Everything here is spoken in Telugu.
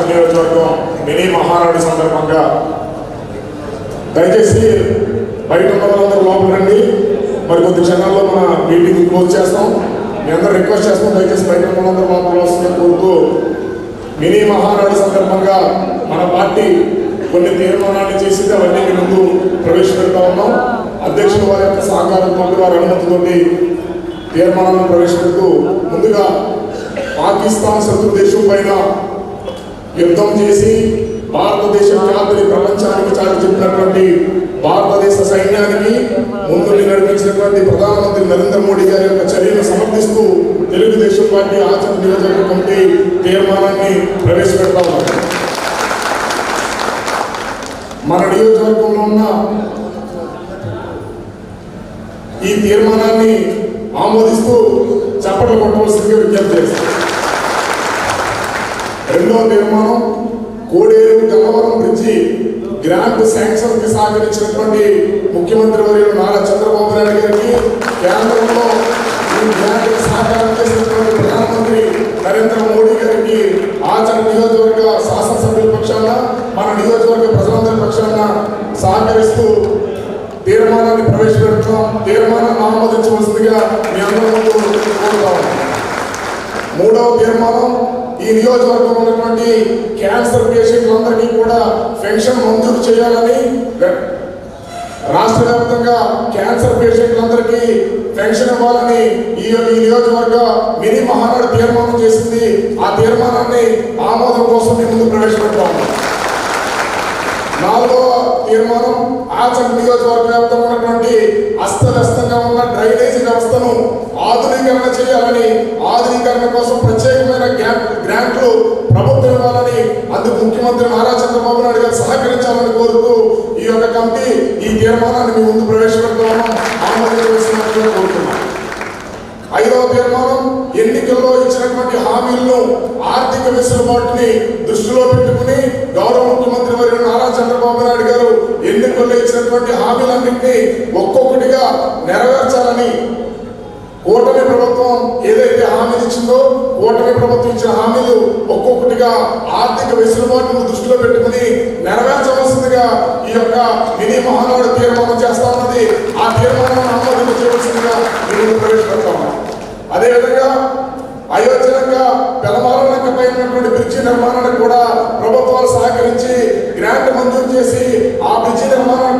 శాసన నియోజకవర్గం మినీ మహానాడు సందర్భంగా దయచేసి బయట ఉన్న వాళ్ళందరూ లోపల రండి. మరి కొద్ది క్షణాల్లో మన మీటింగ్ క్లోజ్ చేస్తాం. మీ అందరూ రిక్వెస్ట్ చేస్తాం దయచేసి బయట ఉన్న వాళ్ళందరూ లోపల వస్తుందని కోరుతూ మినీ మహానాడు సందర్భంగా మన పార్టీ కొన్ని తీర్మానాలు చేసి అవన్నీ మీ ముందు ప్రవేశపెడతా ఉన్నాం. అధ్యక్షుల వారి యొక్క సహకారంతో వారి అనుమతితోటి తీర్మానాలను ప్రవేశపెడుతూ ముందుగా పాకిస్తాన్ శత్రు దేశం పైన యుద్ధం చేసి భారతదేశ ఖ్యాతిని ప్రపంచానికి చాటి చెప్పినటువంటి భారతదేశ సైన్యానికి ముందుని నడిపించినటువంటి ప్రధానమంత్రి నరేంద్ర మోడీ గారి యొక్క చర్యను సమర్థిస్తూ తెలుగుదేశం పార్టీ ఆచరణ నియోజకవర్గ కమిటీ తీర్మానాన్ని ప్రవేశపెడతా మన నియోజకవర్గంలో ఉన్న ఈ తీర్మానాన్ని ఆమోదిస్తూ చప్పట్లు కొట్టవలసిందిగా విజ్ఞప్తి చేస్తాం రెండవ నిర్మాణం కోడేరు గన్నవరం బ్రిడ్జి. గ్రాంట్ శాంక్షన్కి సహకరించినటువంటి ముఖ్యమంత్రి వర్యులు నారా చంద్రబాబు నాయుడు గారికి కేంద్రంలో ఈ గ్రాంట్ సహకారం చేసినటువంటి ప్రధానమంత్రి నరేంద్ర మోడీ గారికి ఆచరణ నియోజకవర్గ శాసనసభ్యుల పక్షాన మన నియోజకవర్గ ప్రజలందరి పక్షాన సహకరిస్తూ తీర్మానాన్ని ప్రవేశపెడుతున్నాం. తీర్మానాన్ని ఆమోదించవలసిందిగా మీ అందరూ మూడవ తీర్మానం ఈ నియోజకవర్గంలో ఉన్నటువంటి క్యాన్సర్ పేషెంట్లందరికీ కూడా పెన్షన్ మంజూరు చేయాలని రాష్ట్ర వ్యాప్తంగా క్యాన్సర్ పేషెంట్లందరికీ పెన్షన్ ఇవ్వాలని ఈ నియోజకవర్గ మినీ మహానాడు తీర్మానం చేసింది. ఆ తీర్మానాన్ని ఆమోదం కోసం మేము ముందు ప్రవేశపెట్టాము నాలుగవ తీర్మానం ఆచరణ నియోజకవర్గ వ్యాప్తంగా ఉన్నటువంటి అస్తవ్యస్తంగా ఉన్న డ్రైనేజీ వ్యవస్థను ఆధునీకరణ చేయాలని ఆధునీకరణ కోసం గ్రాంట్ గ్రాంట్లు ప్రభుత్వం ఇవ్వాలని అందుకు ముఖ్యమంత్రి నారా చంద్రబాబు నాయుడు గారు సహకరించాలని కోరుతూ ఈ యొక్క కమిటీ ఈ తీర్మానాన్ని మీ ముందు ప్రవేశపెడుతున్నాము ఆమోదించవలసినట్లుగా కోరుతున్నాం. ఐదవ తీర్మానం ఎన్నికల్లో ఇచ్చినటువంటి హామీలను ఆర్థిక వెసులుబాటుని దృష్టిలో పెట్టుకుని గౌరవ ముఖ్యమంత్రి వారి నారా చంద్రబాబు నాయుడు గారు ఎన్నికల్లో ఇచ్చినటువంటి హామీలన్నింటినీ ఒక్కొక్కటిగా నెరవేర్చాలని ప్రభుత్వం ఏదైతే హామీలు ఇచ్చిందో ఓటమి ప్రభుత్వం ఇచ్చిన హామీలు ఒక్కొక్కటిగా ఆర్థిక వెసులుబాటును దృష్టిలో పెట్టుకుని నెరవేర్చవలసిందిగా ఈ యొక్క మినీ మహానాడు తీర్మానం చేస్తా ఉన్నది. ఆ తీర్మానాన్ని ఆమోదం చేయవలసిందిగా మీరు ప్రవేశపెడతా ఉన్నాం. అదేవిధంగా అయోధ్యలంగా పెలమాలంక పైనటువంటి బ్రిడ్జి నిర్మాణానికి కూడా ప్రభుత్వాలు సహకరించి గ్రాంట్ మంజూరు చేసి ఆ బ్రిడ్జి నిర్మాణాన్ని